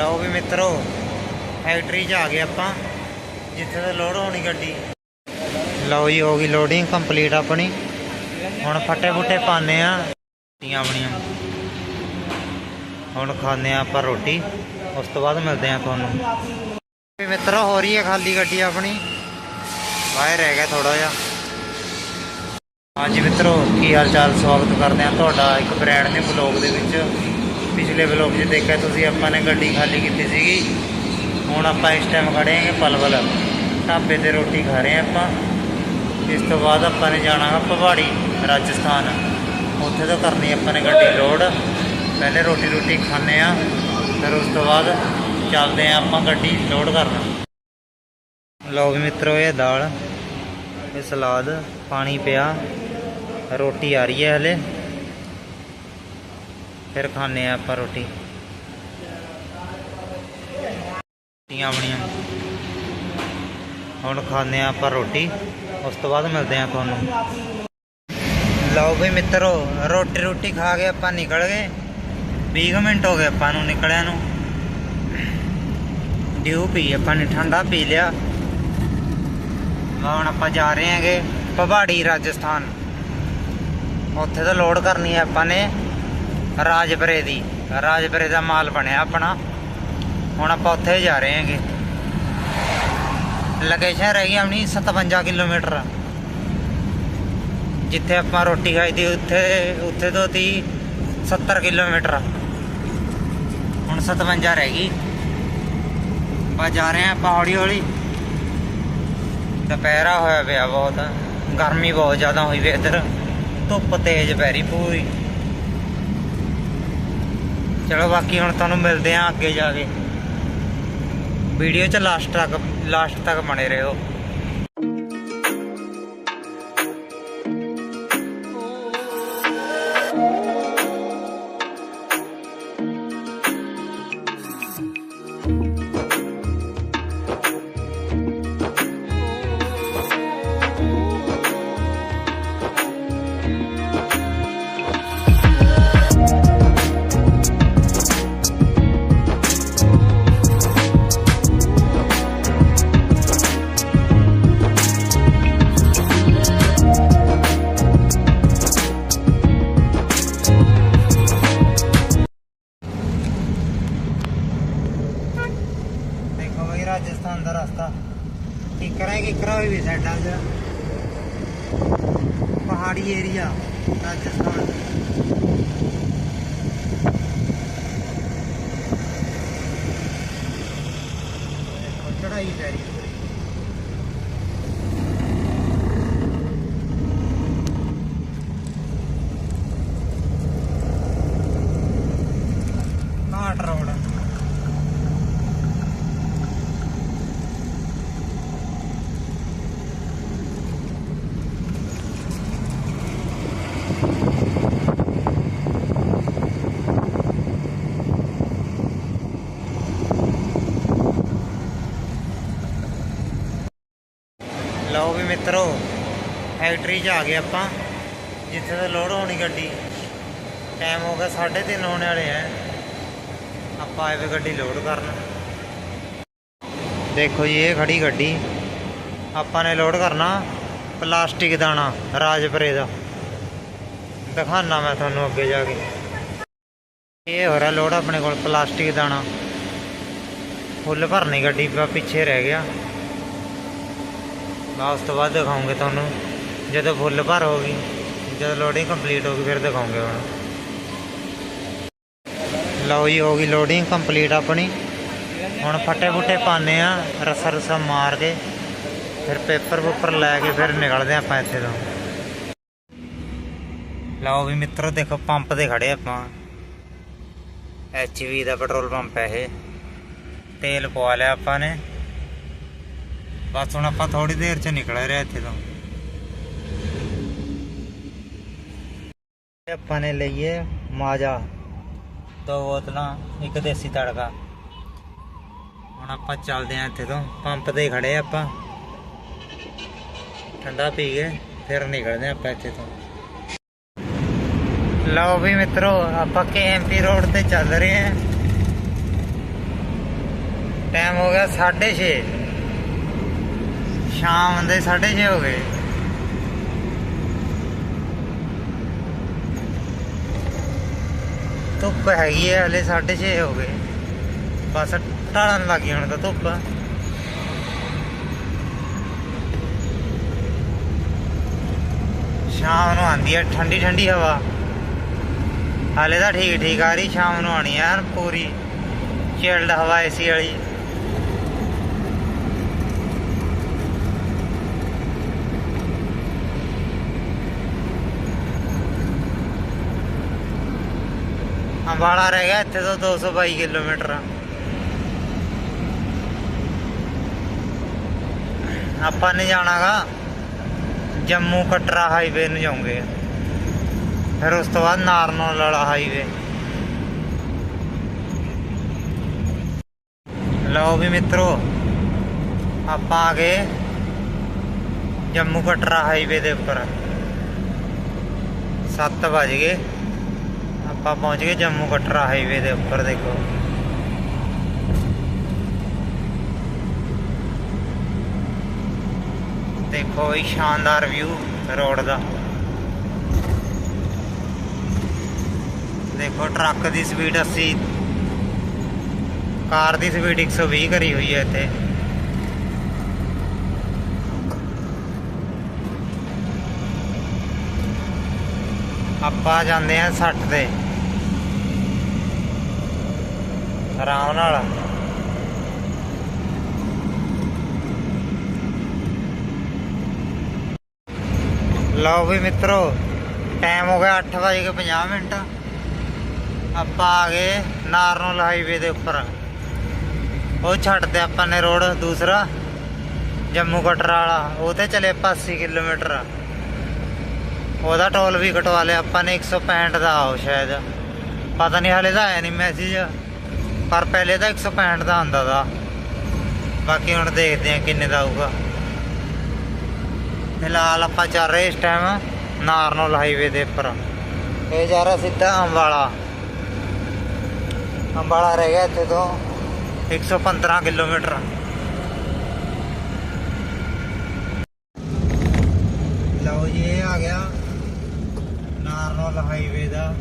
ਲਓ ਵੀ ਮਿੱਤਰੋ ਫੈਕਟਰੀ 'ਚ ਆ ਗਏ ਆਪਾਂ, ਜਿੱਥੇ ਤੋਂ ਲੋਡ ਹੋਣੀ ਗੱਡੀ। ਲਓ ਜੀ, ਹੋ ਗਈ ਲੋਡਿੰਗ ਕੰਪਲੀਟ ਆਪਣੀ। ਹੁਣ ਫੱਟੇ ਫੁੱਟੇ ਪਾਣੇ ਆ ਰੋਟੀਆਂ ਆਪਣੀਆਂ। ਹੁਣ ਖਾਣੇ ਆ ਆਪਾਂ ਰੋਟੀ। ਉਸ ਤੋਂ ਬਾਅਦ ਮਿਲਦੇ ਆ ਤੁਹਾਨੂੰ। ਵੀ ਮਿੱਤਰੋ, ਹੋ ਰਹੀ ਹੈ ਖਾਲੀ ਗੱਡੀ ਆਪਣੀ। ਬਾਹਰ ਰਹਿ ਗਿਆ ਥੋੜਾ ਜਿਹਾ। ਹਾਂਜੀ ਮਿੱਤਰੋ, ਕੀ ਹਾਲ ਚਾਲ? ਸਵਾਗਤ ਕਰਦੇ ਆ ਤੁਹਾਡਾ ਇੱਕ ਬ੍ਰਾਂਡ ਨੇ ਬਲੌਗ ਦੇ ਵਿੱਚ। ਪਿਛਲੇ ਬਲੌਗ 'ਚ ਦੇਖਿਆ, ਤੁਸੀਂ ਆਪਾਂ ਨੇ ਗੱਡੀ ਖਾਲੀ ਕੀਤੀ ਸੀਗੀ। ਹੁਣ ਆਪਾਂ ਇਸ ਟਾਈਮ ਖੜੇ ਆਂਗੇ ਪਲਵਲ। ਢਾਬੇ ਤੇ ਰੋਟੀ ਖਾ ਰਹੇ ਆ ਆਪਾਂ। ਇਸ ਤੋਂ ਬਾਅਦ ਆਪਾਂ ਨੇ ਜਾਣਾ ਹੈ ਪਹਾੜੀ ਰਾਜਸਥਾਨ। ਉੱਥੇ ਤੋਂ ਕਰਨੀ ਆਪਾਂ ਨੇ ਗੱਡੀ ਲੋਡ ਪਹਿਲੇ ਰੋਟੀ ਰੋਟੀ ਖਾਣੇ ਆ ਫਿਰ ਉਸ ਤੋਂ ਬਾਅਦ ਚੱਲਦੇ ਆ ਆਪਾਂ ਗੱਡੀ ਲੋਡ ਕਰਨ। ਲਓ ਵੀ ਮਿੱਤਰੋ, ਇਹ ਦਾਲ, ਇਹ ਸਲਾਦ, ਪਾਣੀ ਪਿਆ। ਰੋਟੀ ਆ ਰਹੀ ਹੈ ਹਲੇ। ਫਿਰ ਖਾਣੇ ਆ ਆਪਾਂ ਰੋਟੀ। ਰੋਟੀਆਂ ਆਪਣੀਆਂ। ਹੁਣ ਖਾਣੇ ਆ ਆਪਾਂ ਰੋਟੀ। ਉਸ ਤੋਂ ਬਾਅਦ ਮਿਲਦੇ ਆ ਤੁਹਾਨੂੰ। ਲਓ ਵੀ ਮਿੱਤਰੋ, ਰੋਟੀ ਰੋਟੀ ਖਾ ਕੇ ਆਪਾਂ ਨਿਕਲ ਗਏ। 20 ਮਿੰਟ ਹੋ ਗਏ ਆਪਾਂ ਨੂੰ ਨਿਕਲਿਆ ਨੂੰ। ਡਿਊ ਪੀ, ਆਪਾਂ ਨੇ ਠੰਡਾ ਪੀ ਲਿਆ। ਹੁਣ ਆਪਾਂ ਜਾ ਰਹੇ ਹਾਂਗੇ ਪਹਾੜੀ ਰਾਜਸਥਾਨ। ਉੱਥੇ ਤਾਂ ਲੋਡ ਕਰਨੀ ਹੈ ਆਪਾਂ ਨੇ। ਰਾਜਪੁਰੇ ਦੀ। ਰਾਜਪੁਰੇ ਦਾ ਮਾਲ ਬਣਿਆ ਆਪਣਾ। ਹੁਣ ਆਪਾਂ ਉੱਥੇ ਜਾ ਰਹੇ ਹਾਂਗੇ। ਲੋਕੇਸ਼ਨ ਰਹਿ ਗਈ ਆਪਣੀ 57 ਕਿਲੋਮੀਟਰ। ਜਿੱਥੇ ਆਪਾਂ ਰੋਟੀ ਖਾਈ ਦੀ ਉੱਥੇ ਉੱਥੇ ਤੋਂ ਤੀ 70 ਕਿਲੋਮੀਟਰ। ਹੁਣ 57 ਰਹਿ ਗਈ। ਆਪਾਂ ਜਾ ਰਹੇ ਹਾਂ ਆਪਾਂ ਹੌਲੀ ਹੌਲੀ ਦੁਪਹਿਰਾ ਹੋਇਆ ਪਿਆ ਬਹੁਤ। ਗਰਮੀ ਬਹੁਤ ਜ਼ਿਆਦਾ ਹੋਈ ਵੀ ਇੱਧਰ। ਧੁੱਪ ਤੇਜ਼ ਪੈ ਰਹੀ ਪੂਰੀ। ਚਲੋ ਬਾਕੀ ਹੁਣ ਤੁਹਾਨੂੰ ਮਿਲਦੇ ਆਂ ਅੱਗੇ ਜਾ ਕੇ। ਵੀਡੀਓ ਚ ਲਾਸਟ ਤੱਕ ਲਾਸਟ ਤੱਕ ਬਣੇ ਰਹੋ। ਰਾਜਸਥਾਨ ਦਾ ਰਸਤਾ। ਕਿਕਰਾਂ ਹੀ ਕਿਕਰਾਂ ਹੋਈ ਵੀ ਸਾਈਡਾਂ 'ਚ ਪਹਾੜੀ ਏਰੀਆ ਰਾਜਸਥਾਨ। ਦੇਖੋ ਚੜਾਈ ਪੈ ਰਹੀ ਹੈ। ਨਾਟ ਰੋਡ ਲਓ ਵੀ ਮਿੱਤਰੋ ਫੈਕਟਰੀ 'ਚ ਆ ਗਏ ਆਪਾਂ। ਜਿੱਥੇ ਤੇ ਲੋਡ ਹੋਣੀ ਗੱਡੀ। ਟਾਈਮ ਹੋ ਗਿਆ 3:30 ਹੋਣੇ ਵਾਲੇ ਐ ਆਪਾਂ ਆਏ ਵੇ ਗੱਡੀ ਲੋਡ ਕਰਨ। ਦੇਖੋ ਜੀ, ਇਹ ਖੜੀ ਗੱਡੀ। ਆਪਾਂ ਨੇ ਲੋਡ ਕਰਨਾ ਪਲਾਸਟਿਕ ਦਾਣਾ, ਰਾਜਪੁਰੇ ਦਾ। ਦਿਖਾਣਾ ਮੈਂ ਤੁਹਾਨੂੰ ਅੱਗੇ ਜਾ ਕੇ। ਇਹ ਹੋ ਰਿਹਾ ਲੋਡ ਆਪਣੇ ਕੋਲ ਪਲਾਸਟਿਕ ਦਾਣਾ। ਫੁੱਲ ਭਰਨੀ ਗੱਡੀ ਪਿੱਛੇ ਰਹਿ ਗਿਆ। ਮੈਂ ਉਸ ਤੋਂ ਬਾਅਦ ਦਿਖਾਉਂਗੇ ਤੁਹਾਨੂੰ। ਜਦੋਂ ਫੁੱਲ ਭਰ ਹੋ ਗਈ ਜਦੋਂ ਲੋਡਿੰਗ ਕੰਪਲੀਟ ਹੋ ਗਈ ਫਿਰ ਦਿਖਾਉਂਗੇ ਹੁਣ। ਲਓ ਜੀ, ਹੋ ਗਈ ਲੋਡਿੰਗ ਕੰਪਲੀਟ ਆਪਣੀ। ਹੁਣ ਫੱਟੇ ਫੁੱਟੇ ਪਾਣੇ ਆ ਰਸਾ ਰਸਾ ਮਾਰ ਕੇ, ਫਿਰ ਪੇਪਰ ਪੂਪਰ ਲੈ ਕੇ ਫਿਰ ਨਿਕਲਦੇ ਆਪਾਂ ਇੱਥੇ ਤੋਂ। ਲਓ ਵੀ ਮਿੱਤਰੋ, ਦੇਖੋ ਪੰਪ ਤੇ ਖੜੇ ਆਪਾਂ। ਐਚਵੀ ਦਾ ਪੈਟਰੋਲ ਪੰਪ ਹੈ ਇਹ। ਤੇਲ ਪਵਾ ਲਿਆ ਆਪਾਂ ਨੇ। ਬਸ ਹੁਣ ਆਪਾਂ ਥੋੜੀ ਦੇਰ ਚ ਨਿਕਲ ਰਹੇ ਇੱਥੇ ਤੋਂ। ਆਪਾਂ ਨੇ ਲਈਏ ਮਾਜਾ, ਦੋ ਬੋਤਲਾਂ, ਇੱਕ ਦੇਸੀ ਤੜਕਾ। ਹੁਣ ਆਪਾਂ ਚੱਲਦੇ ਆਂ ਇੱਥੇ ਤੋਂ, ਪੰਪ ਤੇ ਖੜੇ ਆਪਾਂ। ਠੰਡਾ ਪੀ ਕੇ ਫਿਰ ਨਿਕਲਦੇ ਆਂ ਆਪਾਂ ਇੱਥੇ ਤੋਂ। ਲਓ ਵੀ ਮਿੱਤਰੋ, ਆਪਾਂ ਕੇਐਮਪੀ ਰੋਡ ਤੇ ਚੱਲ ਰਹੇ ਆਂ ਗਿਆ 6:30 ਸ਼ਾਮ ਦੇ 6:30 ਹੋ ਗਏ। ਧੁੱਪ ਹੈਗੀ ਹੈ ਹਲੇ 6:30 ਹੋ ਗਏ। ਬਸ ਢਾਲਣ ਲੱਗੀ ਹੁਣ ਤਾਂ ਧੁੱਪ। ਸ਼ਾਮ ਨੂੰ ਆਂਦੀ ਹੈ ਠੰਡੀ ਠੰਡੀ ਹਵਾ। ਹਾਲੇ ਤਾਂ ਠੀਕ ਠੀਕ ਆ ਰਹੀ, ਸ਼ਾਮ ਨੂੰ ਆਣੀ ਯਾਰ ਪੂਰੀ। ਚਿਲਡ ਹਵਾ ਏਸੀ ਵਾਲੀ। ਅੰਬਾਲਾ ਰਹਿ ਗਿਆ, ਇੱਥੇ ਤੋਂ 222 ਕਿਲੋਮੀਟਰ ਆਪਾਂ ਨੇ ਜਾਣਾਗਾ, ਜੰਮੂ ਕਟਰਾ ਹਾਈਵੇ ਨੂੰ ਜਾਉਂਗੇ ਫਿਰ ਉਸ ਤੋਂ ਬਾਅਦ ਨਾਰਨੌਲ ਵਾਲਾ ਹਾਈਵੇ ਲਓ ਵੀ ਮਿੱਤਰੋ, ਆਪਾਂ ਆ ਗਏ ਜੰਮੂ ਕਟਰਾ ਹਾਈਵੇ ਦੇ ਉੱਪਰ। 7 ਵਜ ਗਏ। ਆਪਾਂ ਪਹੁੰਚ ਗਏ ਜੰਮੂ ਕਟਰਾ ਹਾਈਵੇ ਦੇ ਉੱਪਰ, ਦੇਖੋ। ਦੇਖੋ ਇਹ ਸ਼ਾਨਦਾਰ ਵਿਊ ਰੋਡ ਦਾ। ਦੇਖੋ ਟਰੱਕ ਦੀ ਸਪੀਡ 80 ਕਾਰ ਦੀ ਸਪੀਡ 120 ਕਰੀ ਹੋਈ ਹੈ ਇੱਥੇ। ਆਪਾਂ ਜਾਂਦੇ ਆ 60 ਤੇ। ਆਰਾਮ ਨਾਲ। ਲਓ ਵੀ ਮਿੱਤਰੋ ਟਾਈਮ ਹੋ ਗਿਆ 8:50 ਮਿੰਟ। ਆਪਾਂ ਆ ਗਏ ਨਾਰਨਲ ਹਾਈਵੇ ਦੇ ਉੱਪਰ। ਉਹ ਛੱਡਦੇ ਆਪਾਂ ਨੇ ਰੋਡ ਦੂਸਰਾ, ਜੰਮੂ ਕਟਰਾ ਵਾਲਾ। ਉਹ ਤੇ ਚਲੇ ਆਪਾਂ 80 ਕਿਲੋਮੀਟਰ। ਉਹਦਾ ਟੋਲ ਵੀ ਕਟਵਾ ਲਿਆ ਆਪਾਂ ਨੇ 165 ਦਾ ਆਓ ਸ਼ਾਇਦ। ਪਤਾ ਨਹੀਂ ਹਾਲੇ ਤਾਂ ਆਇਆ ਨਹੀਂ ਮੈਸੇਜ ਪਰ ਪਹਿਲੇ ਤਾਂ 165 ਦਾ ਆਉਂਦਾ ਦਾ ਬਾਕੀ ਹੁਣ ਦੇਖਦੇ ਆ ਕਿੰਨੇ ਦਾ ਆਊਗਾ। ਫਿਲਹਾਲ ਆਪਾਂ ਚੱਲ ਰਹੇ ਇਸ ਟਾਈਮ ਨਾਰਨੋਲ ਹਾਈਵੇ ਦੇ ਉੱਪਰ। ਇਹ ਜਾ ਰਿਹਾ ਸਿੱਧਾ ਅੰਬਾਲਾ। ਅੰਬਾਲਾ ਰਹਿ ਗਿਆ ਇੱਥੇ ਤੋਂ 115 ਕਿਲੋਮੀਟਰ। ਲਓ ਜੀ, ਇਹ ਆ ਗਿਆ ਨਾਰਨੋਲ ਹਾਈਵੇ ਦਾ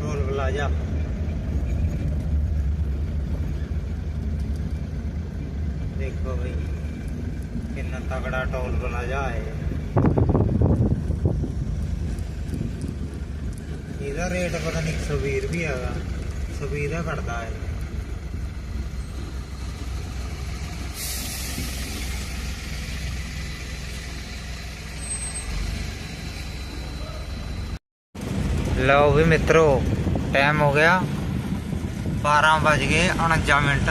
ਟੋਲ ਪਲਾਜ਼ਾ। ਦੇਖੋ ਬਈ, ਕਿੰਨਾ ਤਗੜਾ ਟੋਲ ਪਲਾਜ਼ਾ ਹੈ ਇਹਦਾ ਰੇਟ ਪਤਾ ਨਹੀਂ 120 ਰੁਪਏ ਹੈਗਾ। 120 ਦਾ ਘਟਦਾ ਹੈ ਲਓ ਵੀ ਮਿੱਤਰੋ ਟਾਈਮ ਹੋ ਗਿਆ। 12 ਵੱਜ ਗਏ 49 ਮਿੰਟ।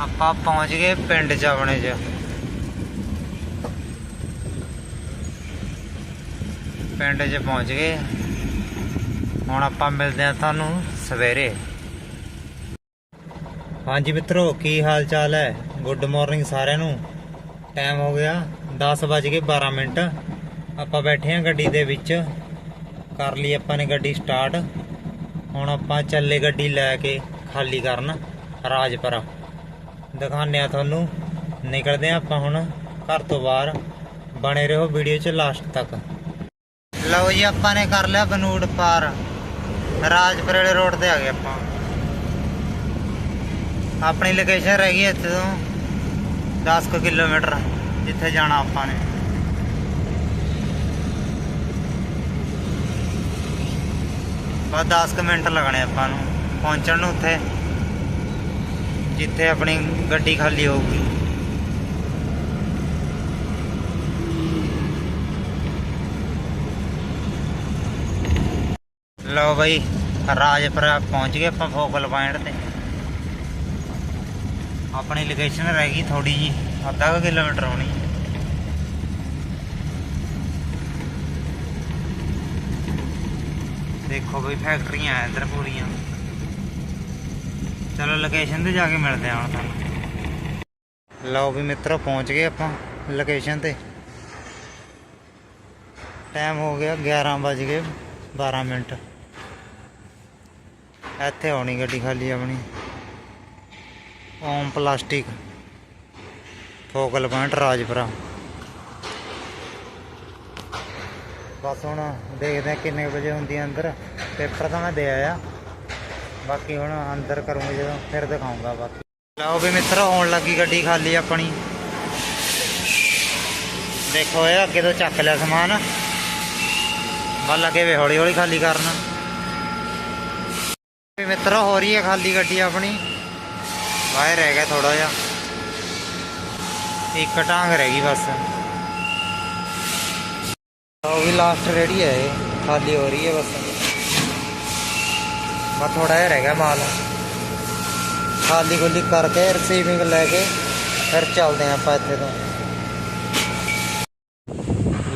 ਆਪਾਂ ਪਹੁੰਚ ਗਏ ਪਿੰਡ ਜਾਵਣੇ ਚ। ਪਿੰਡ ਚ ਪਹੁੰਚ ਗਏ। ਹੁਣ ਆਪਾਂ ਮਿਲਦੇ ਆ ਤੁਹਾਨੂੰ ਸਵੇਰੇ। ਹਾਂਜੀ ਮਿੱਤਰੋ, ਕੀ ਹਾਲ ਚਾਲ ਹੈ? ਗੁੱਡ ਮਾਰਨਿੰਗ ਸਾਰਿਆਂ ਨੂੰ। ਟਾਈਮ ਹੋ ਗਿਆ 10 ਵੱਜ ਕੇ 12 ਮਿੰਟ। ਆਪਾਂ ਬੈਠੇ ਆ ਗੱਡੀ ਦੇ ਵਿੱਚ। ਕਰ ਲਈ ਆਪਾਂ ਨੇ ਗੱਡੀ ਸਟਾਰਟ ਹੁਣ ਆਪਾਂ ਚੱਲੇ ਗੱਡੀ ਲੈ ਕੇ ਖਾਲੀ ਕਰਨ ਰਾਜਪੁਰਾ। ਦਿਖਾਉਂਦੇ ਆ ਤੁਹਾਨੂੰ। ਨਿਕਲਦੇ ਆ ਆਪਾਂ ਹੁਣ ਘਰ ਤੋਂ ਬਾਹਰ। ਬਣੇ ਰਹੋ ਵੀਡੀਓ 'ਚ ਲਾਸਟ ਤੱਕ। ਲਓ ਜੀ, ਆਪਾਂ ਨੇ ਕਰ ਲਿਆ ਬਨੂੜ ਪਾਰ। ਰਾਜਪੁਰੇ ਰੋਡ ਤੇ ਆ ਗਏ ਆਪਾਂ। ਆਪਣੀ ਲੋਕੇਸ਼ਨ ਰਹਿ ਗਈ ਇੱਥੇ ਤੋਂ 10 ਕੁ ਕਿਲੋਮੀਟਰ, ਜਿੱਥੇ ਜਾਣਾ ਆਪਾਂ ਨੇ। ਬਸ 10 ਕੁ ਮਿੰਟ ਲੱਗਣੇ ਆਪਾਂ ਨੂੰ ਪਹੁੰਚਣ ਨੂੰ ਉੱਥੇ। ਜਿੱਥੇ ਆਪਣੀ ਗੱਡੀ ਖਾਲੀ ਹੋਊਗੀ। ਲਓ ਬਈ, ਰਾਜਪੁਰਾ ਪਹੁੰਚ ਗਏ ਆਪਾਂ ਫੋਕਲ ਪੁਆਇੰਟ ਤੇ। ਆਪਣੀ ਲੋਕੇਸ਼ਨ ਰਹਿ ਗਈ ਥੋੜੀ ਜੀ ਅੱਧਾ ਕੁ ਕਿਲੋਮੀਟਰ ਹੋਣੀ। ਦੇਖੋ ਬਈ ਫੈਕਟਰੀਆਂ ਐ ਇੱਧਰ ਪੂਰੀਆਂ। ਚਲੋ ਲੋਕੇਸ਼ਨ ਤੇ ਜਾ ਕੇ ਮਿਲਦੇ ਹਾਂ ਹੁਣ ਤੁਹਾਨੂੰ। ਲਓ ਵੀ ਮਿੱਤਰੋ, ਪਹੁੰਚ ਗਏ ਆਪਾਂ ਲੋਕੇਸ਼ਨ ਤੇ। ਟਾਈਮ ਹੋ ਗਿਆ 11 ਵੱਜ ਗਏ 12 ਮਿੰਟ। ਇੱਥੇ ਆਉਣੀ ਗੱਡੀ ਖਾਲੀ ਆਪਣੀ। Om plastic focal point Rajpura. ਬਸ ਹੁਣ ਦੇਖਦੇ ਆ ਕਿੰਨੇ ਵਜੇ ਹੁੰਦੀ ਆ ਅੰਦਰ। ਪੇਪਰ ਤਾਂ ਮੈਂ ਦੇ ਆਇਆ। ਬਾਕੀ ਹੁਣ ਅੰਦਰ ਕਰੂੰਗਾ ਜਦੋਂ, ਫਿਰ ਦਿਖਾਉਂਗਾ ਬਾਕੀ। ਲਓ ਵੀ ਮਿੱਤਰ, ਆਉਣ ਲੱਗੀ ਗੱਡੀ ਖਾਲੀ ਆਪਣੀ। ਦੇਖੋ ਇਹ ਅੱਗੇ ਤੋਂ ਚੱਕ ਲਿਆ ਸਮਾਨ। ਬਸ ਲੱਗੇ ਵੇ ਹੌਲੀ ਹੌਲੀ ਖਾਲੀ ਕਰਨ। ਵੀ ਮਿੱਤਰ, ਹੋ ਰਹੀ ਹੈ ਖਾਲੀ ਗੱਡੀ ਆਪਣੀ। ਬਾਹਰ ਰਹਿ ਗਿਆ ਥੋੜਾ ਜਿਹਾ। ਇੱਕ ਟਾਂਗ ਰਹਿ ਗਈ ਬਸ। ਉਹ ਵੀ ਲਾਸਟ ਰੈਡੀ ਹੈ ਇਹ। ਖਾਲੀ ਹੋ ਰਹੀ ਹੈ ਬਸ। ਬਸ ਥੋੜਾ ਜਿਹਾ ਰਹਿ ਗਿਆ ਮਾਲ। ਖਾਲੀ ਖੁੱਲੀ ਕਰਕੇ ਰਿਸੀਵਿੰਗ ਲੈ ਕੇ ਫਿਰ ਚੱਲਦੇ ਹਾਂ ਆਪਾਂ ਇੱਥੇ ਤੋਂ।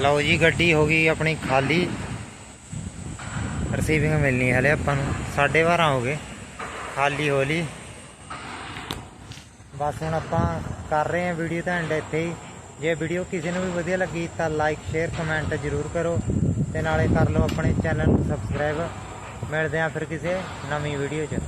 ਲਓ ਜੀ, ਗੱਡੀ ਹੋ ਗਈ ਆਪਣੀ ਖਾਲੀ। ਰਿਸੀਵਿੰਗ ਮਿਲਣੀ ਹੈ ਹਲੇ ਆਪਾਂ ਨੂੰ 12:30 ਹੋ ਗਏ। ਖਾਲੀ ਹੋ ਲਈ ਬਸ ਹੁਣ ਆਪਾਂ ਕਰ ਰਹੇ ਹਾਂ ਵੀਡੀਓ ਦਾ ਐਂਡ ਇੱਥੇ ਹੀ। ਜੇ ਵੀਡੀਓ ਕਿਸੇ ਨੂੰ ਵੀ ਵਧੀਆ ਲੱਗੀ ਤਾਂ ਲਾਈਕ ਸ਼ੇਅਰ ਕਮੈਂਟ ਜ਼ਰੂਰ ਕਰੋ ਤੇ ਨਾਲੇ ਕਰ ਲਓ ਆਪਣੇ ਚੈਨਲ ਨੂੰ ਸਬਸਕ੍ਰਾਈਬ ਮਿਲਦੇ ਹਾਂ ਫਿਰ ਕਿਸੇ ਨਵੀਂ ਵੀਡੀਓ 'ਚ।